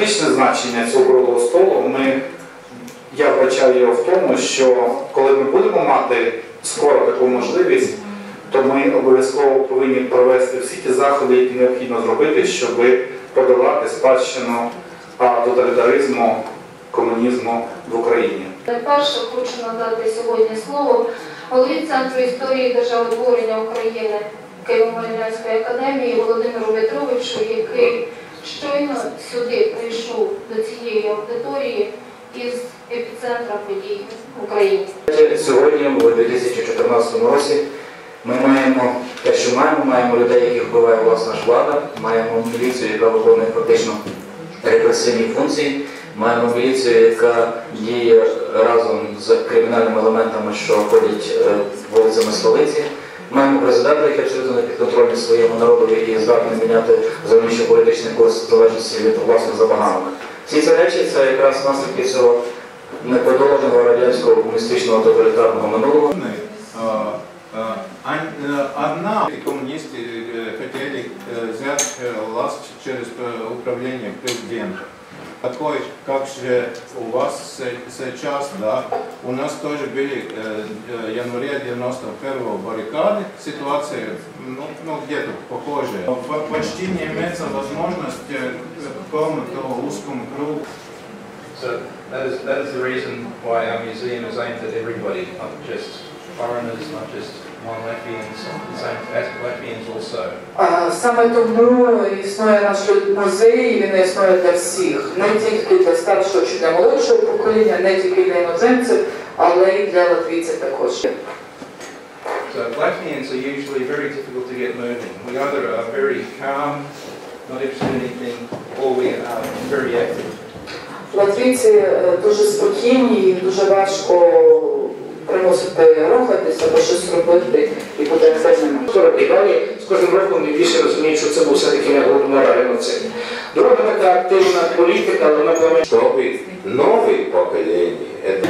практичне значення цього круглого столу ми, я вбачаю його в тому, що коли ми будемо мати скоро таку можливість, то ми обов'язково повинні провести всі ті заходи, які необхідно зробити, щоб подолати спадщину тоталітаризму, комунізму в Україні. Найперше хочу надати сьогодні слово голові Центру історії державотворення України Києво-Могилянської академії Володимиру Петровичу, який щойно сюди прийшов до цієї аудиторії із епіцентра подій в Україні. Сьогодні, у 2014 році, ми маємо те, що маємо, маємо людей, яких вбиває власна ж влада, маємо міліцію, яка виконує фактично репресивні функції, маємо міліцію, яка діє разом з кримінальними елементами, що ходять е, вулицями столиці Маємо президента, який абсолютно не підконтрольний своєму народу і здатний міняти зовнішньополітичний курс в залежності від власних забаганок. Всі ці речі це якраз наслідки цього неподоланого радянського комуністичного тоталітарного минулого. А, а, ан- э, Одна коммунисты э, хотели э, взять э, власть через э, управление президента. Такой, как же у вас се- сейчас, да, у нас тоже были э, э, январе 91 баррикады, ситуация ну, ну, где-то похожая. По- Почти не имеется возможности к какому-то узкому кругу So that is, that is the reason why our museum is aimed at everybody, not just foreigners, not just non-Latvians, it's aimed at Latvians also. А, Саме тому існує наш музей, і він існує для всіх, не тільки для старшого чи для молодшого покоління, не тільки для іноземців, але й для латвійців також. So Latvians are usually very difficult to get moving. We either are very calm, not interested in anything, or we are very active. Латвійці е, дуже спокійні, їм дуже важко примусити рухатися або щось робити і бути активними. 40 і далі з кожним роком ми більше розуміють, що це був все-таки не голодомора геноцид. Друга така активна політика, вона була чтобы новые поколения, это